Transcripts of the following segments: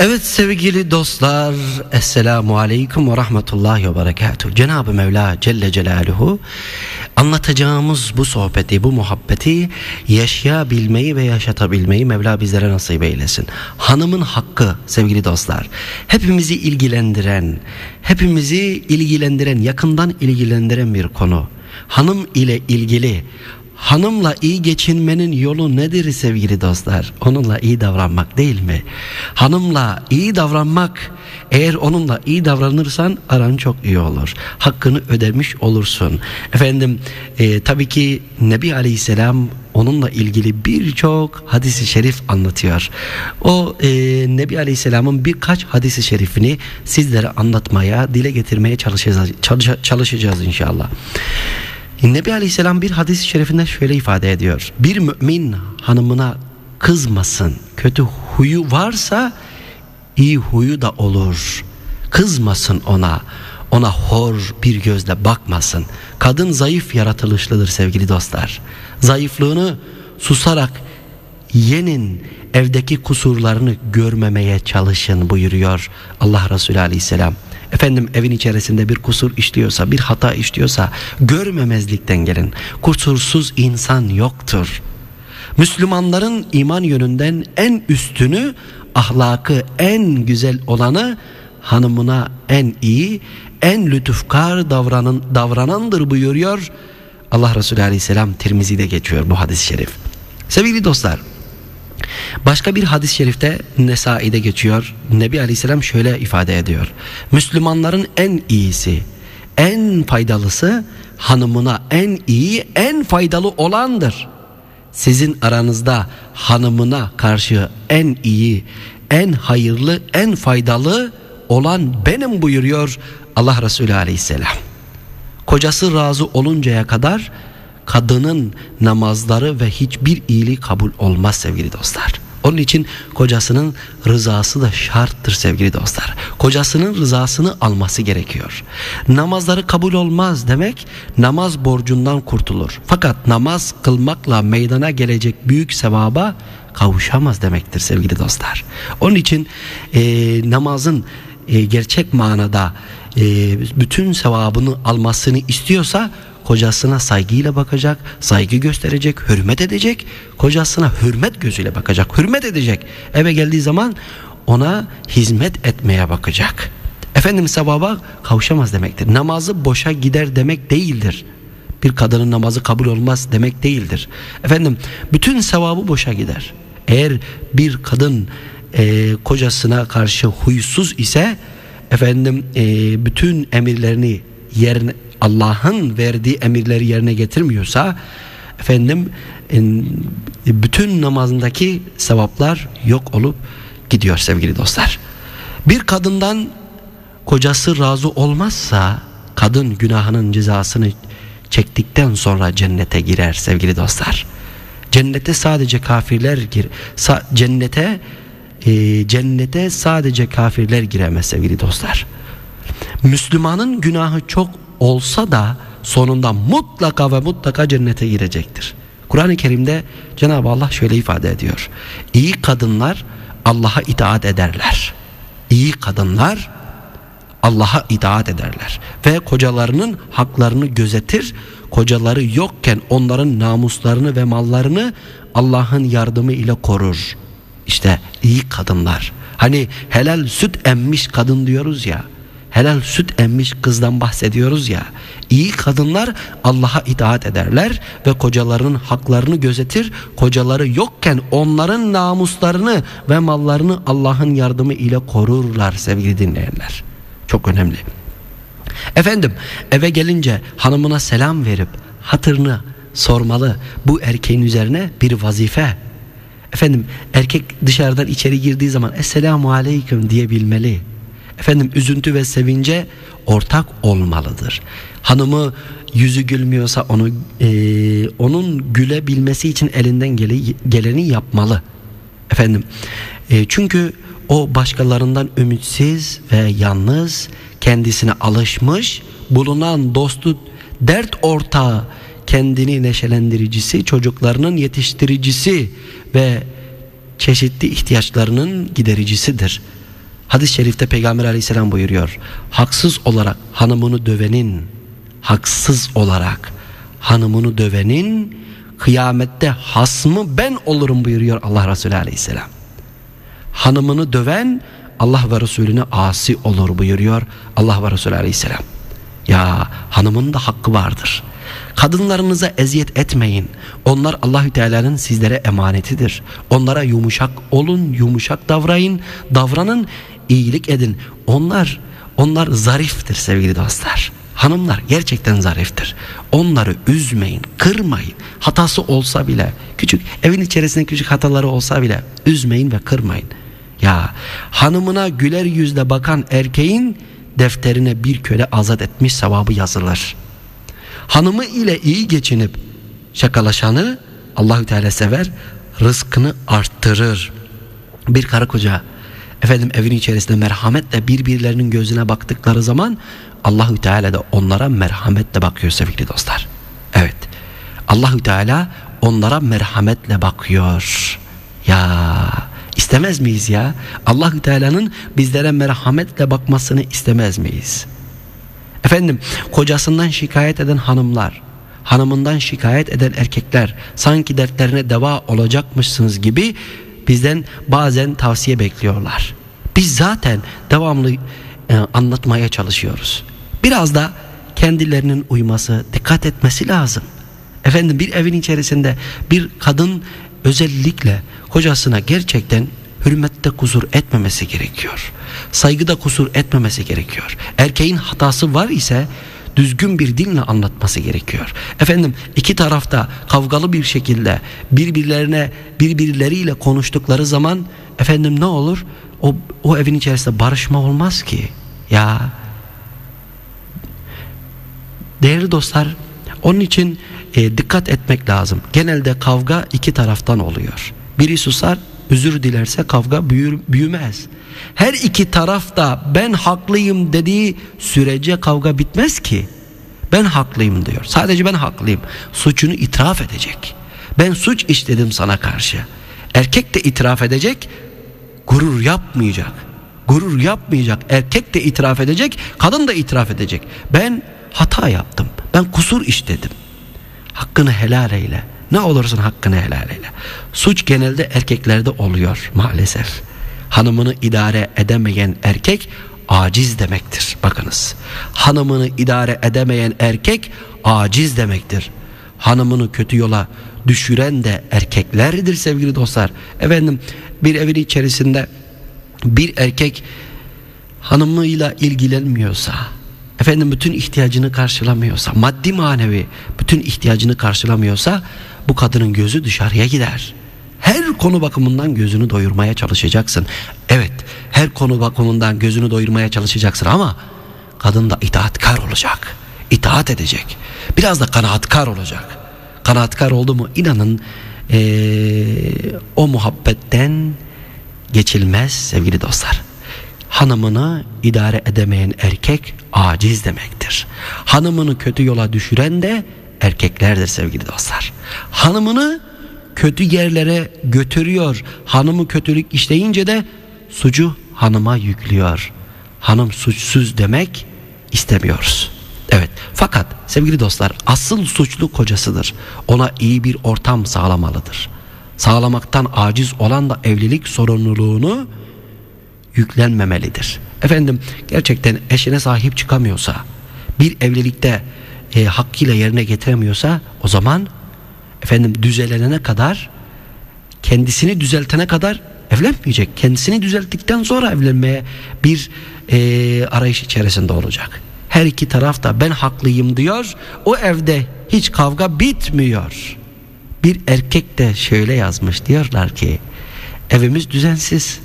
Evet sevgili dostlar, Esselamu Aleyküm ve Rahmetullahi ve Berekatuhu. Cenab-ı Mevla Celle Celaluhu anlatacağımız bu sohbeti, bu muhabbeti yaşayabilmeyi ve yaşatabilmeyi Mevla bizlere nasip eylesin. Hanımın hakkı sevgili dostlar, hepimizi ilgilendiren, hepimizi ilgilendiren, yakından ilgilendiren bir konu. Hanım ile ilgili Hanımla iyi geçinmenin yolu nedir sevgili dostlar? Onunla iyi davranmak değil mi? Hanımla iyi davranmak, eğer onunla iyi davranırsan aran çok iyi olur. Hakkını ödemiş olursun. Efendim e, tabii ki Nebi Aleyhisselam onunla ilgili birçok hadisi şerif anlatıyor. O e, Nebi Aleyhisselam'ın birkaç hadisi şerifini sizlere anlatmaya, dile getirmeye çalışacağız, çalışacağız inşallah. Nebi Aleyhisselam bir hadis-i şerifinde şöyle ifade ediyor. Bir mümin hanımına kızmasın. Kötü huyu varsa iyi huyu da olur. Kızmasın ona. Ona hor bir gözle bakmasın. Kadın zayıf yaratılışlıdır sevgili dostlar. Zayıflığını susarak yenin evdeki kusurlarını görmemeye çalışın buyuruyor Allah Resulü Aleyhisselam. Efendim evin içerisinde bir kusur işliyorsa, bir hata işliyorsa görmemezlikten gelin. Kusursuz insan yoktur. Müslümanların iman yönünden en üstünü, ahlakı en güzel olanı hanımına en iyi, en lütufkar davranan, davranandır buyuruyor. Allah Resulü Aleyhisselam Tirmizi'de geçiyor bu hadis-i şerif. Sevgili dostlar, Başka bir hadis-i şerifte Nesai'de geçiyor. Nebi Aleyhisselam şöyle ifade ediyor. Müslümanların en iyisi, en faydalısı hanımına en iyi, en faydalı olandır. Sizin aranızda hanımına karşı en iyi, en hayırlı, en faydalı olan benim buyuruyor Allah Resulü Aleyhisselam. Kocası razı oluncaya kadar kadının namazları ve hiçbir iyiliği kabul olmaz sevgili dostlar. Onun için kocasının rızası da şarttır sevgili dostlar. Kocasının rızasını alması gerekiyor. Namazları kabul olmaz demek namaz borcundan kurtulur. Fakat namaz kılmakla meydana gelecek büyük sevaba kavuşamaz demektir sevgili dostlar. Onun için e, namazın e, gerçek manada e, bütün sevabını almasını istiyorsa kocasına saygıyla bakacak, saygı gösterecek, hürmet edecek. Kocasına hürmet gözüyle bakacak, hürmet edecek. Eve geldiği zaman ona hizmet etmeye bakacak. Efendim sevaba kavuşamaz demektir. Namazı boşa gider demek değildir. Bir kadının namazı kabul olmaz demek değildir. Efendim bütün sevabı boşa gider. Eğer bir kadın e, kocasına karşı huysuz ise efendim e, bütün emirlerini yerine Allah'ın verdiği emirleri yerine getirmiyorsa efendim bütün namazındaki sevaplar yok olup gidiyor sevgili dostlar. Bir kadından kocası razı olmazsa kadın günahının cezasını çektikten sonra cennete girer sevgili dostlar. Cennete sadece kafirler gir. Sa cennete e, cennete sadece kafirler giremez sevgili dostlar. Müslümanın günahı çok olsa da sonunda mutlaka ve mutlaka cennete girecektir. Kur'an-ı Kerim'de Cenab-ı Allah şöyle ifade ediyor. İyi kadınlar Allah'a itaat ederler. İyi kadınlar Allah'a itaat ederler ve kocalarının haklarını gözetir. Kocaları yokken onların namuslarını ve mallarını Allah'ın yardımı ile korur. İşte iyi kadınlar. Hani helal süt emmiş kadın diyoruz ya helal süt emmiş kızdan bahsediyoruz ya. İyi kadınlar Allah'a itaat ederler ve kocaların haklarını gözetir. Kocaları yokken onların namuslarını ve mallarını Allah'ın yardımı ile korurlar sevgili dinleyenler. Çok önemli. Efendim eve gelince hanımına selam verip hatırını sormalı. Bu erkeğin üzerine bir vazife. Efendim erkek dışarıdan içeri girdiği zaman Esselamu Aleyküm diyebilmeli efendim üzüntü ve sevince ortak olmalıdır. Hanımı yüzü gülmüyorsa onu e, onun gülebilmesi için elinden gele, geleni yapmalı. Efendim e, çünkü o başkalarından ümitsiz ve yalnız kendisine alışmış bulunan dostu dert ortağı kendini neşelendiricisi çocuklarının yetiştiricisi ve çeşitli ihtiyaçlarının gidericisidir. Hadis-i şerifte Peygamber aleyhisselam buyuruyor. Haksız olarak hanımını dövenin, haksız olarak hanımını dövenin kıyamette hasmı ben olurum buyuruyor Allah Resulü aleyhisselam. Hanımını döven Allah ve Resulüne asi olur buyuruyor Allah ve Resulü aleyhisselam. Ya hanımın da hakkı vardır. Kadınlarınıza eziyet etmeyin. Onlar Allahü Teala'nın sizlere emanetidir. Onlara yumuşak olun, yumuşak davrayın, davranın, iyilik edin. Onlar onlar zariftir sevgili dostlar. Hanımlar gerçekten zariftir. Onları üzmeyin, kırmayın. Hatası olsa bile, küçük evin içerisinde küçük hataları olsa bile üzmeyin ve kırmayın. Ya hanımına güler yüzle bakan erkeğin defterine bir köle azat etmiş sevabı yazılır. Hanımı ile iyi geçinip şakalaşanı Allahü Teala sever, rızkını arttırır. Bir karı koca efendim evin içerisinde merhametle birbirlerinin gözüne baktıkları zaman Allahü Teala da onlara merhametle bakıyor sevgili dostlar. Evet. Allahü Teala onlara merhametle bakıyor. Ya istemez miyiz ya? Allahü Teala'nın bizlere merhametle bakmasını istemez miyiz? Efendim kocasından şikayet eden hanımlar, hanımından şikayet eden erkekler sanki dertlerine deva olacakmışsınız gibi bizden bazen tavsiye bekliyorlar. Biz zaten devamlı e, anlatmaya çalışıyoruz. Biraz da kendilerinin uyması, dikkat etmesi lazım. Efendim bir evin içerisinde bir kadın özellikle kocasına gerçekten hürmette kusur etmemesi gerekiyor. Saygıda kusur etmemesi gerekiyor. Erkeğin hatası var ise düzgün bir dille anlatması gerekiyor. Efendim iki tarafta kavgalı bir şekilde birbirlerine birbirleriyle konuştukları zaman efendim ne olur? O, o evin içerisinde barışma olmaz ki. Ya değerli dostlar onun için e, dikkat etmek lazım. Genelde kavga iki taraftan oluyor. Biri susar özür dilerse kavga büyür, büyümez. Her iki taraf da ben haklıyım dediği sürece kavga bitmez ki. Ben haklıyım diyor. Sadece ben haklıyım. Suçunu itiraf edecek. Ben suç işledim sana karşı. Erkek de itiraf edecek. Gurur yapmayacak. Gurur yapmayacak. Erkek de itiraf edecek. Kadın da itiraf edecek. Ben hata yaptım. Ben kusur işledim. Hakkını helal eyle. Ne olursun hakkını helal eyle. Suç genelde erkeklerde oluyor maalesef. Hanımını idare edemeyen erkek aciz demektir. Bakınız. Hanımını idare edemeyen erkek aciz demektir. Hanımını kötü yola düşüren de erkeklerdir sevgili dostlar. Efendim bir evin içerisinde bir erkek hanımıyla ilgilenmiyorsa efendim bütün ihtiyacını karşılamıyorsa maddi manevi bütün ihtiyacını karşılamıyorsa bu kadının gözü dışarıya gider. Her konu bakımından gözünü doyurmaya çalışacaksın. Evet, her konu bakımından gözünü doyurmaya çalışacaksın ama kadın da itaatkar olacak. İtaat edecek. Biraz da kanaatkar olacak. Kanaatkar oldu mu inanın ee, o muhabbetten geçilmez sevgili dostlar. Hanımını idare edemeyen erkek aciz demektir. Hanımını kötü yola düşüren de erkeklerdir sevgili dostlar. Hanımını kötü yerlere götürüyor. Hanımı kötülük işleyince de suçu hanıma yüklüyor. Hanım suçsuz demek istemiyoruz. Evet fakat sevgili dostlar asıl suçlu kocasıdır. Ona iyi bir ortam sağlamalıdır. Sağlamaktan aciz olan da evlilik sorumluluğunu yüklenmemelidir. Efendim gerçekten eşine sahip çıkamıyorsa bir evlilikte e, hakkıyla yerine getiremiyorsa o zaman efendim düzelene kadar kendisini düzeltene kadar evlenmeyecek. Kendisini düzelttikten sonra evlenmeye bir e, arayış içerisinde olacak. Her iki taraf da ben haklıyım diyor. O evde hiç kavga bitmiyor. Bir erkek de şöyle yazmış diyorlar ki evimiz düzensiz.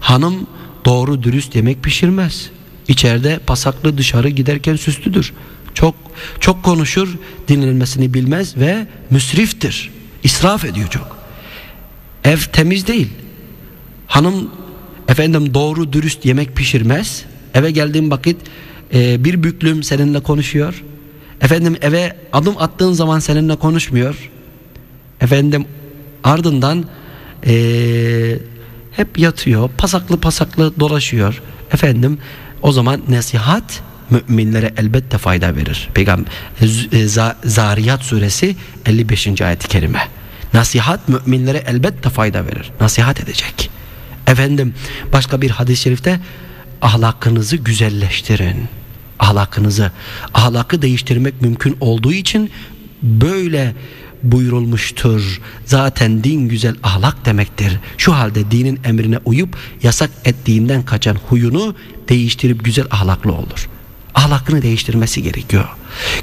Hanım doğru dürüst yemek pişirmez. İçeride pasaklı dışarı giderken süslüdür. Çok çok konuşur, dinlenmesini bilmez ve müsriftir. İsraf ediyor çok. Ev temiz değil. Hanım efendim doğru dürüst yemek pişirmez. Eve geldiğim vakit e, bir büklüm seninle konuşuyor. Efendim eve adım attığın zaman seninle konuşmuyor. Efendim ardından e, hep yatıyor, pasaklı pasaklı dolaşıyor. Efendim o zaman nasihat müminlere elbette fayda verir. Peygamber e, Zariyat suresi 55. ayet-i kerime. Nasihat müminlere elbette fayda verir. Nasihat edecek. Efendim başka bir hadis-i şerifte ahlakınızı güzelleştirin. Ahlakınızı, ahlakı değiştirmek mümkün olduğu için böyle buyurulmuştur. Zaten din güzel ahlak demektir. Şu halde dinin emrine uyup yasak ettiğinden kaçan huyunu değiştirip güzel ahlaklı olur. Ahlakını değiştirmesi gerekiyor.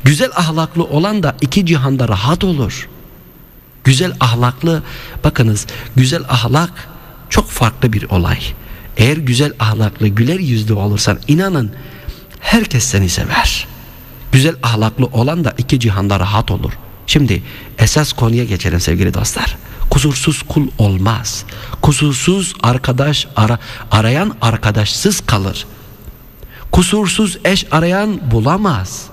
Güzel ahlaklı olan da iki cihanda rahat olur. Güzel ahlaklı bakınız güzel ahlak çok farklı bir olay. Eğer güzel ahlaklı güler yüzlü olursan inanın herkes seni sever. Güzel ahlaklı olan da iki cihanda rahat olur. Şimdi esas konuya geçelim sevgili dostlar. Kusursuz kul olmaz. Kusursuz arkadaş ara, arayan arkadaşsız kalır. Kusursuz eş arayan bulamaz.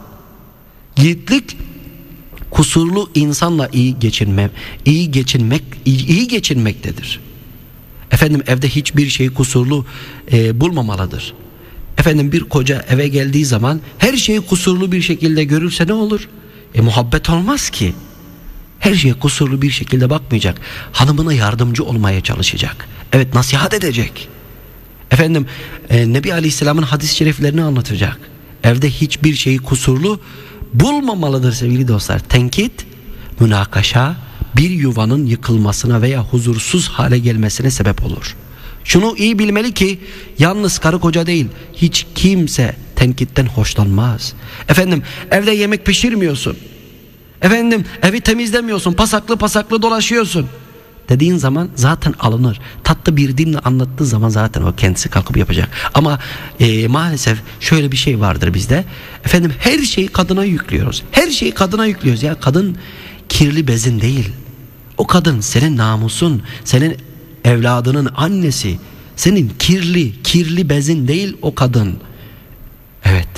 Yiğitlik kusurlu insanla iyi geçinme, iyi geçinmek, iyi, iyi geçinmektedir. Efendim evde hiçbir şey kusurlu e, bulmamalıdır. Efendim bir koca eve geldiği zaman her şeyi kusurlu bir şekilde görürse ne olur? E muhabbet olmaz ki. Her şeye kusurlu bir şekilde bakmayacak. Hanımına yardımcı olmaya çalışacak. Evet nasihat edecek. Efendim e, Nebi Aleyhisselam'ın hadis-i şeriflerini anlatacak. Evde hiçbir şeyi kusurlu bulmamalıdır sevgili dostlar. Tenkit, münakaşa bir yuvanın yıkılmasına veya huzursuz hale gelmesine sebep olur. Şunu iyi bilmeli ki yalnız karı koca değil hiç kimse tenkitten hoşlanmaz. Efendim evde yemek pişirmiyorsun. Efendim evi temizlemiyorsun pasaklı pasaklı dolaşıyorsun. Dediğin zaman zaten alınır. Tatlı bir dinle anlattığı zaman zaten o kendisi kalkıp yapacak. Ama e, maalesef şöyle bir şey vardır bizde. Efendim her şeyi kadına yüklüyoruz. Her şeyi kadına yüklüyoruz. Ya kadın kirli bezin değil. O kadın senin namusun, senin evladının annesi, senin kirli, kirli bezin değil o kadın. Evet.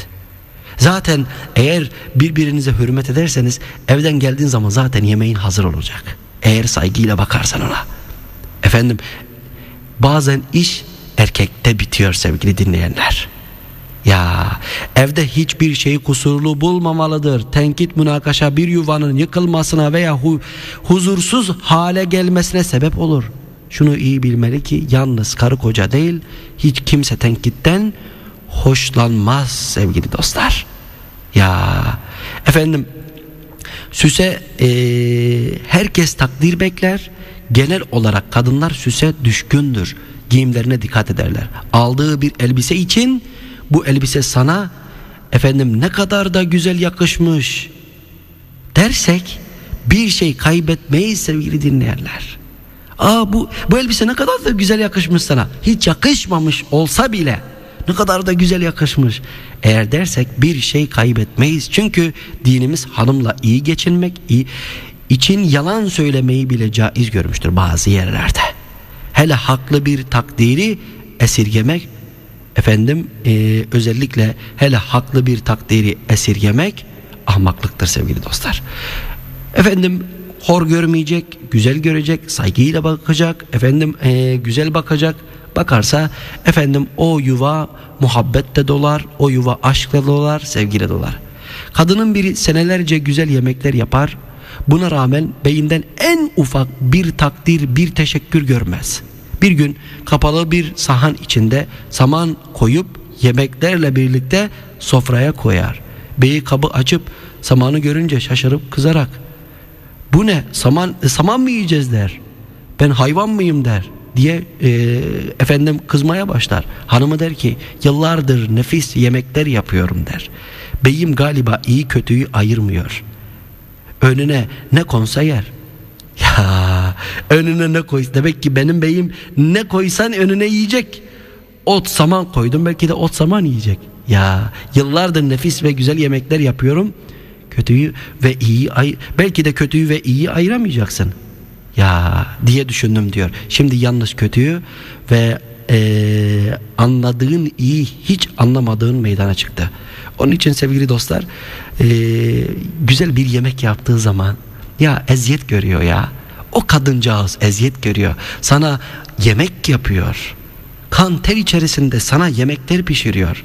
Zaten eğer birbirinize hürmet ederseniz evden geldiğin zaman zaten yemeğin hazır olacak. Eğer saygıyla bakarsan ona. Efendim bazen iş erkekte bitiyor sevgili dinleyenler. Ya evde hiçbir şeyi kusurlu bulmamalıdır. Tenkit münakaşa bir yuvanın yıkılmasına veya hu huzursuz hale gelmesine sebep olur. Şunu iyi bilmeli ki yalnız karı koca değil hiç kimse tenkitten hoşlanmaz sevgili dostlar. Ya efendim süse e, herkes takdir bekler. Genel olarak kadınlar süse düşkündür. Giyimlerine dikkat ederler. Aldığı bir elbise için bu elbise sana efendim ne kadar da güzel yakışmış dersek bir şey kaybetmeyiz sevgili dinleyenler. Aa bu bu elbise ne kadar da güzel yakışmış sana. Hiç yakışmamış olsa bile ne kadar da güzel yakışmış. Eğer dersek bir şey kaybetmeyiz. Çünkü dinimiz hanımla iyi geçinmek iyi, için yalan söylemeyi bile caiz görmüştür bazı yerlerde. Hele haklı bir takdiri esirgemek efendim e, özellikle hele haklı bir takdiri esirgemek ahmaklıktır sevgili dostlar. Efendim hor görmeyecek, güzel görecek, saygıyla bakacak, efendim e, güzel bakacak. Bakarsa efendim o yuva muhabbette dolar, o yuva aşkla dolar, sevgiyle dolar. Kadının biri senelerce güzel yemekler yapar. Buna rağmen beyinden en ufak bir takdir, bir teşekkür görmez. Bir gün kapalı bir sahan içinde saman koyup yemeklerle birlikte sofraya koyar. Beyi kabı açıp samanı görünce şaşırıp kızarak bu ne saman e, saman mı yiyeceğiz der. Ben hayvan mıyım der diye e, efendim kızmaya başlar. Hanımı der ki yıllardır nefis yemekler yapıyorum der. Beyim galiba iyi kötüyü ayırmıyor. Önüne ne konsa yer. Ya önüne ne koy demek ki benim beyim ne koysan önüne yiyecek. Ot saman koydum belki de ot saman yiyecek. Ya yıllardır nefis ve güzel yemekler yapıyorum. Kötüyü ve iyi belki de kötüyü ve iyiyi ayıramayacaksın. Ya diye düşündüm diyor. Şimdi yalnız kötüyü ve e, anladığın iyi hiç anlamadığın meydana çıktı. Onun için sevgili dostlar e, güzel bir yemek yaptığı zaman ya eziyet görüyor ya. O kadıncağız eziyet görüyor. Sana yemek yapıyor. Kan ter içerisinde sana yemekler pişiriyor.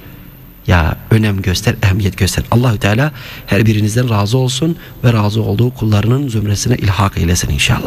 Ya önem göster, ehemmiyet göster. Allahü Teala her birinizden razı olsun ve razı olduğu kullarının zümresine ilhak eylesin inşallah.